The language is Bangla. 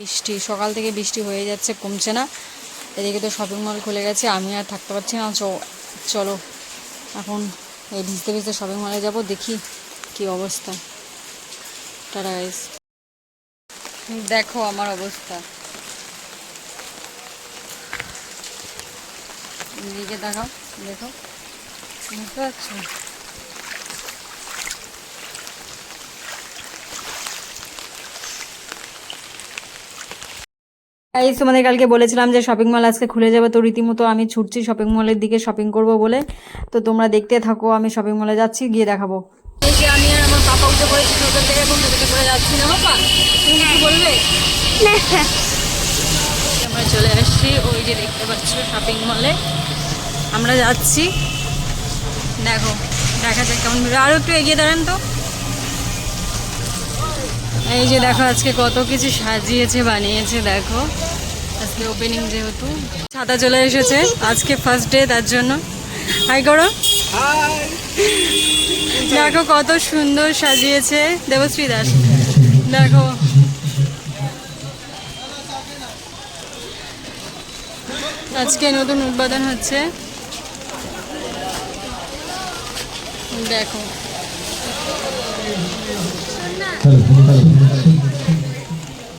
বৃষ্টি, সকাল থেকে বৃষ্টি হয়ে যাচ্ছে, কমছে না। এদিকে তো শপিং মল খুলে গেছে, আমি আর থাকতে পারছি না চলো। এখন এই ভিজতে ভিজতে শপিং মলে যাব, দেখি কি অবস্থা। টাটা গাইস দেখো আমার অবস্থা। এদিকে দেখাও, দেখো। বুঝতে পারছ? গাইস তোমাদের কালকে বলেছিলাম যে শপিং মল আজকে খুলে যাবে, তো রীতিমতো আমি ছুটছি শপিং মলের দিকে শপিং করব বলে। তো তোমরা দেখতে থাকো, আমি শপিং মলে যাচ্ছি, গিয়ে দেখাবো। এই যে আমি আর আমার থেকে করে যাচ্ছি না তুমি আমরা চলে আসছি, ওই যে দেখতে পাচ্ছ শপিং মলে আমরা যাচ্ছি। দেখো, দেখা যাক কেমন আরও একটু এগিয়ে দাঁড়ান তো। এই যে দেখো আজকে কত কিছু সাজিয়েছে বানিয়েছে দেখো। আজকে ওপেনিং যেহেতু। ছাতা চলে এসেছে আজকে ফার্স্ট ডে তার জন্য। হাই করো দেখো কত সুন্দর সাজিয়েছে দেবশ্রী দাস। দেখো। আজকে নতুন উদ্বোধন হচ্ছে। দেখো। 还有还有还有还